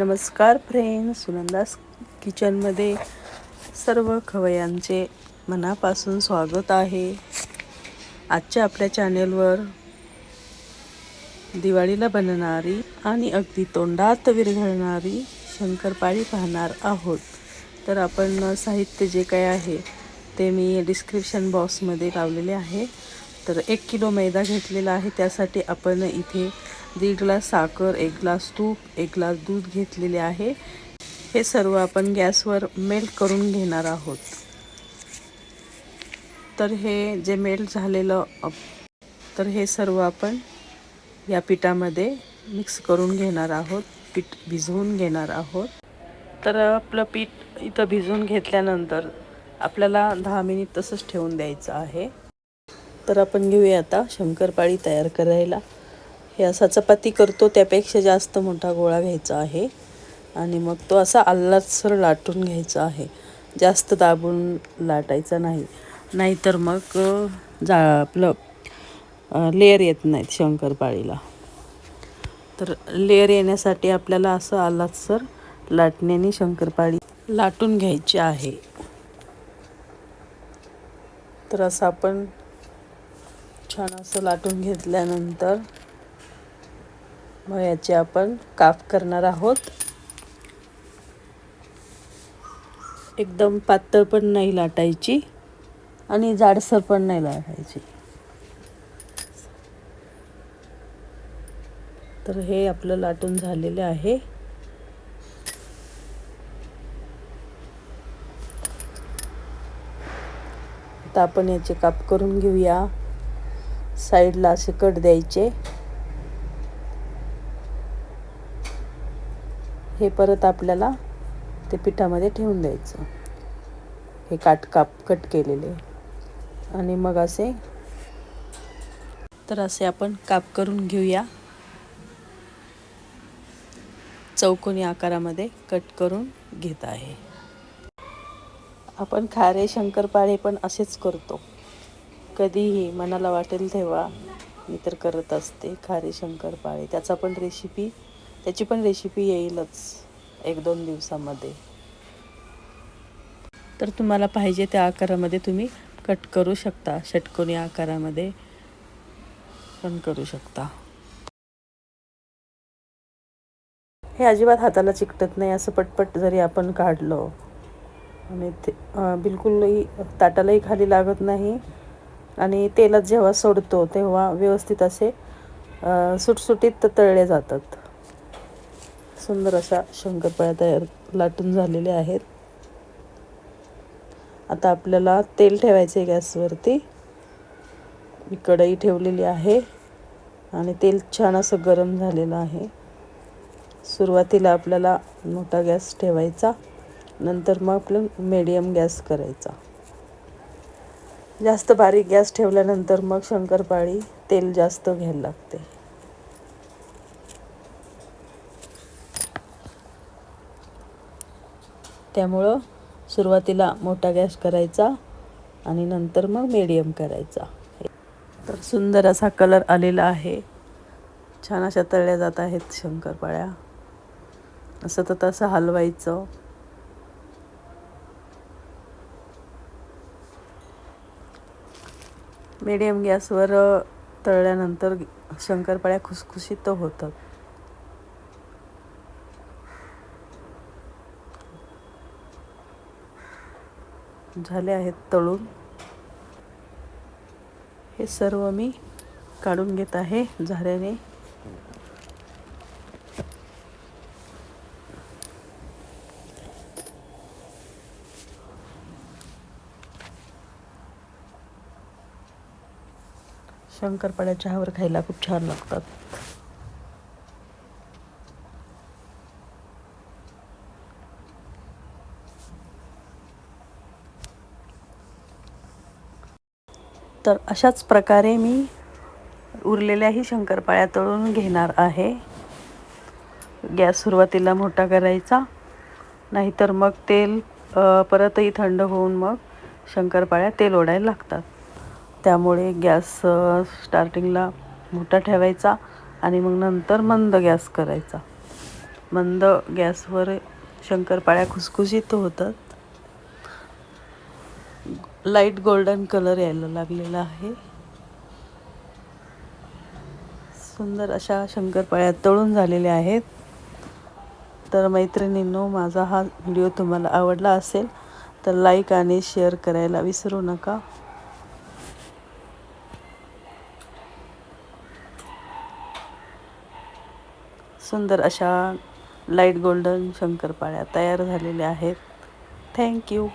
नमस्कार फ्रेंड सुनंदास किचनमध्ये सर्व खवयांचे मनापासून स्वागत आहे. आजच्या आपल्या चॅनेलवर दिवाळीला बनणारी आणि अगदी तोंडात विरघळणारी शंकरपाळी पाहणार आहोत. तर आपण साहित्य जे काय आहे ते मी डिस्क्रिप्शन बॉक्समध्ये लावलेले आहे. तर एक किलो मैदा घेतलेला आहे त्यासाठी आपण इथे दीड ग्लास साखर एक ग्लास तूप एक ग्लास दूध घेतलेले आहे. हे सर्व आपण गॅसवर मेल्ट करून घेणार आहोत. तर हे जे मेल्ट झालेलं तर हे सर्व आपण या पिठामध्ये मिक्स करून घेणार आहोत पीठ भिजवून घेणार आहोत. तर आपलं पीठ इथं भिजवून घेतल्यानंतर आपल्याला दहा मिनिट तसंच ठेवून द्यायचं आहे. तर आपण घेऊया आता शंकरपाळी तयार करायला. हे असा चपाती करतो त्यापेक्षा जास्त मोठा गोळा घ्यायचा आहे. आणि मग तो असा आल्लादसर लाटून घ्यायचा आहे. जास्त दाबून लाटायचा नाही. नाहीतर मग जा आपलं लेअर येत नाहीत शंकरपाळीला. तर लेअर येण्यासाठी आपल्याला असं आल्लादसर लाटण्याने शंकरपाळी लाटून घ्यायची आहे. तर असं आपण छान असं लाटून घेतल्यानंतर मग याचे आपण काप करणार आहोत. एकदम पातळ पण नाही लाटायची आणि जाडसर पण नाही लाटायची. तर हे आपलं लाटून झालेले आहे. आता आपण याचे काप करून घेऊया. साईडला असे कट द्यायचे. हे परत आपल्याला ते पिठामध्ये ठेवून द्यायचं. हे काट काप कट केलेले. आणि मग असे तर असे आपण काप करून घेऊया. चौकोनी आकारामध्ये कट करून घेत आहे. आपण खारे शंकरपाळे पण असेच करतो. कधीही मनाला वाटेल तेव्हा मी तर करत असते खारे शंकरपाळे. त्याचा पण रेसिपी त्याची पण रेसिपी येईलच एक दोन दिवसामध्ये. तर तुम्हाला पाहिजे त्या आकारामध्ये तुम्ही कट करू शकता षटकोनी आकारामध्ये पण करू शकता. हे अजिबात हाताला चिकटत नाही असं पटपट जरी आपण काढलो आणि ते बिलकुलही ताटालाही खाली लागत नाही आणि तेलात जेव्हा सोडतो तेव्हा व्यवस्थित असे सुटसुटीत तळले जातात. सुंदर अशा शंकरपाळ्या तयार लाटून झालेल्या आहेत. आता आपल्याला तेल ठेवायचे गॅसवरती. मी कढई ठेवलेली आहे आणि तेल छान असं गरम झालेलं आहे. सुरुवातीला आपल्याला मोठा गॅस ठेवायचा नंतर मग आपलं मीडियम गॅस करायचा. जास्त बारीक गॅस ठेवल्यानंतर मग शंकरपाळी तेल जास्त घ्यायला लागते. त्यामुळं सुरुवातीला मोठा गॅस करायचा आणि नंतर मग मीडियम करायचा. तर सुंदर असा कलर आलेला आहे. छान अशा तळल्या जात आहेत शंकरपाळ्या. असं तर तसं हलवायचं. मीडियम गॅसवर तळल्यानंतर शंकरपाळ्या खुसखुशीत होतात. झाले आहेत तळून. हे सर्व मी काढून घेत आहे झाऱ्याने. शंकरपाड्या चहावर खायला खूप छान लागतात. तर अशाच प्रकारे मी उरलेल्याही शंकरपाळ्या तळून घेणार आहे. गॅस सुरुवातीला मोठा करायचा नाहीतर मग तेल परतही थंड होऊन मग शंकरपाळ्या तेल ओढायला लागतात. त्यामुळे गॅस स्टार्टिंगला मोठा ठेवायचा आणि मग नंतर मंद गॅस करायचा. मंद गॅसवर शंकरपाळ्या खुसखुशीत होतात. लाइट गोल्डन कलर यायला लागलेला आहे. सुंदर अशा शंकरपाळ्या तळून झालेल्या आहेत. तर मैत्रिणींनो माझा हा व्हिडिओ तुम्हाला आवडला असेल तर लाईक आणि शेअर करायला विसरू नका. सुंदर अशा लाइट गोल्डन शंकरपाळ्या तयार झालेल्या आहेत. थँक्यू